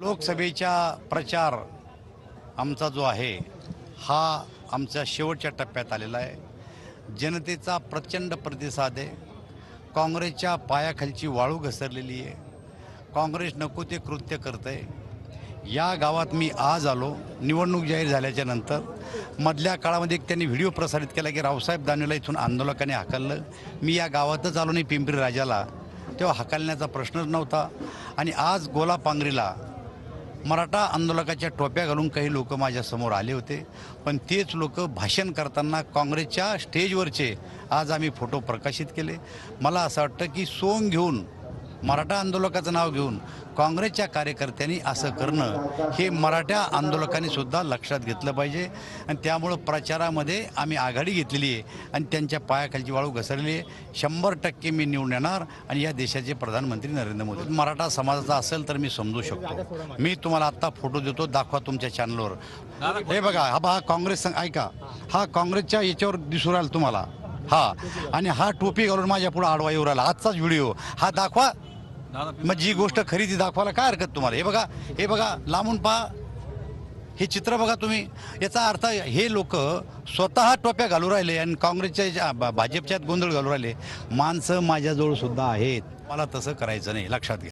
लोकसभेचा प्रचार आमचा जो आहे हा आमच्या शेवटच्या टप्प्यात आलेला आहे. जनतेचा प्रचंड प्रतिसाद आहे. काँग्रेसच्या पायाखालची वाळू घसरलेली आहे. काँग्रेस नको ते कृत्य करत आहे या गावात मी आज आलो निवडणूक जाहीर झाल्याच्यानंतर. मधल्या काळामध्ये एक त्यांनी व्हिडिओ प्रसारित केला की रावसाहेब दानवेला इथून आंदोलकांनी हाकललं. मी या गावातच आलो नाही पिंपरी राजाला. तेव्हा हाकलण्याचा प्रश्नच नव्हता. आणि आज गोला पांगरीला मराठा आंदोलकाच्या टोप्या घालून काही लोक माझ्यासमोर आले होते पण तेच लोक भाषण करताना काँग्रेसच्या स्टेजवरचे आज आम्ही फोटो प्रकाशित केले. मला असं वाटतं की सोंग घेऊन मराठा आंदोलकाचं नाव घेऊन काँग्रेसच्या कार्यकर्त्यांनी असं करणं हे मराठा आंदोलकांनी सुद्धा लक्षात घेतलं पाहिजे. आणि त्यामुळं प्रचारामध्ये आम्ही आघाडी घेतलेली आहे आणि त्यांच्या पायाखालची वाळू घसरली आहे. शंभर टक्के मी निवडून येणार आणि या देशाचे प्रधानमंत्री नरेंद्र मोदी. मराठा समाजाचा असेल तर मी समजू शकतो. मी तुम्हाला आत्ता फोटो देतो दाखवा तुमच्या चॅनलवर हे बघा हा बा काँग्रेस संघ- ऐका. हा काँग्रेसच्या याच्यावर दिसून राहिला तुम्हाला. हा. आणि हा टोपी घालून माझ्या पुढे आडवा येऊ राहिला. आजचाच व्हिडिओ हा दाखवा. मग जी गोष्ट खरी ती दाखवायला काय हरकत तुम्हाला? हे बघा हे बघा लांबून पहा. हे चित्र बघा तुम्ही. याचा अर्थ हे लोक स्वतः टोप्या घालू राहिले आणि काँग्रेसच्या याच्या- भा- भाजपच्यात गोंधळ घालू राहिले. माणसं माझ्याजवळ सुद्धा आहेत. मला तसं करायचं नाही लक्षात घ्या.